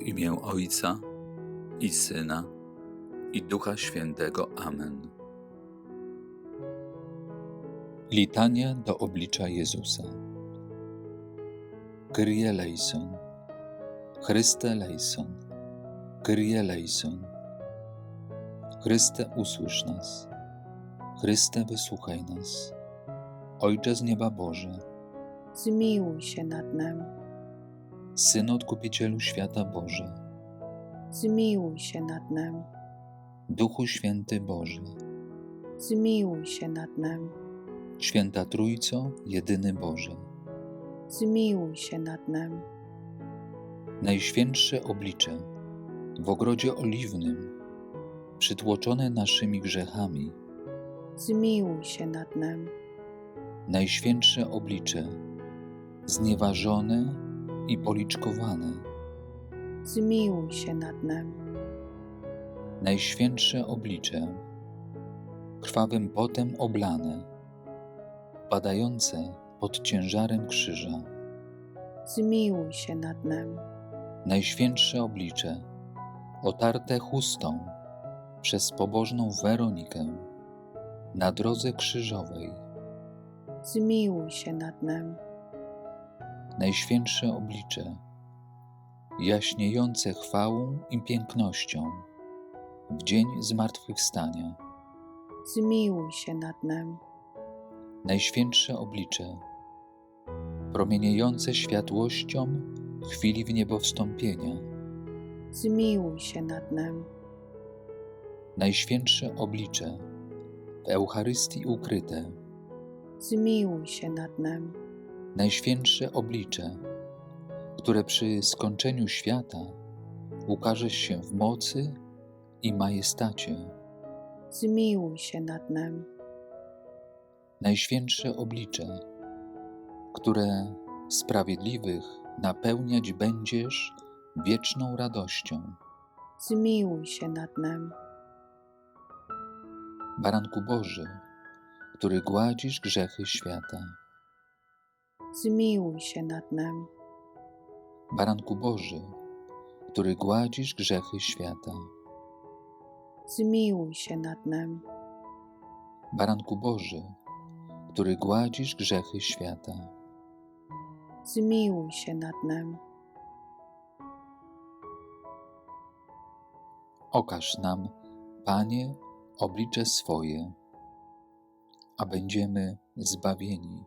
imię Ojca i Syna i Ducha Świętego. Amen. Litania do oblicza Jezusa. Kyrie eleison, Chryste eleison, Kyrie eleison. Chryste usłysz nas, Chryste wysłuchaj nas. Ojcze z nieba Boże, Zmiłuj się nad nami, Synu Odkupicielu świata Boże, zmiłuj się nad nami, Duchu Święty Boże, zmiłuj się nad nami, Święta Trójco, jedyny Boże, zmiłuj się nad nami, Najświętsze oblicze. W ogrodzie oliwnym, przytłoczone naszymi grzechami, zmiłuj się nad nami, Najświętsze oblicze. Znieważone i policzkowane, zmiłuj się nad nami, Najświętsze oblicze krwawym potem oblane, padające pod ciężarem krzyża, zmiłuj się nad nami, Najświętsze oblicze otarte chustą przez pobożną Weronikę na drodze krzyżowej, zmiłuj się nad nami, Najświętsze oblicze jaśniejące chwałą i pięknością w dzień zmartwychwstania, zmiłuj się nad nami, Najświętsze oblicze promieniejące światłością chwili w niebo wstąpienia, zmiłuj się nad nami, Najświętsze oblicze w Eucharystii ukryte, zmiłuj się nad nami, Najświętsze oblicze, które przy skończeniu świata ukaże się w mocy i majestacie, zmiłuj się nad nami, Najświętsze oblicze, które sprawiedliwych napełniać będziesz wieczną radością. zmiłuj się nad nami, Baranku Boży, który gładzisz grzechy świata. Zmiłuj się nad nami, Baranku Boży, który gładzisz grzechy świata. zmiłuj się nad nami, Baranku Boży, który gładzisz grzechy świata. zmiłuj się nad nami, Okaż nam, Panie, oblicze swoje, a będziemy zbawieni.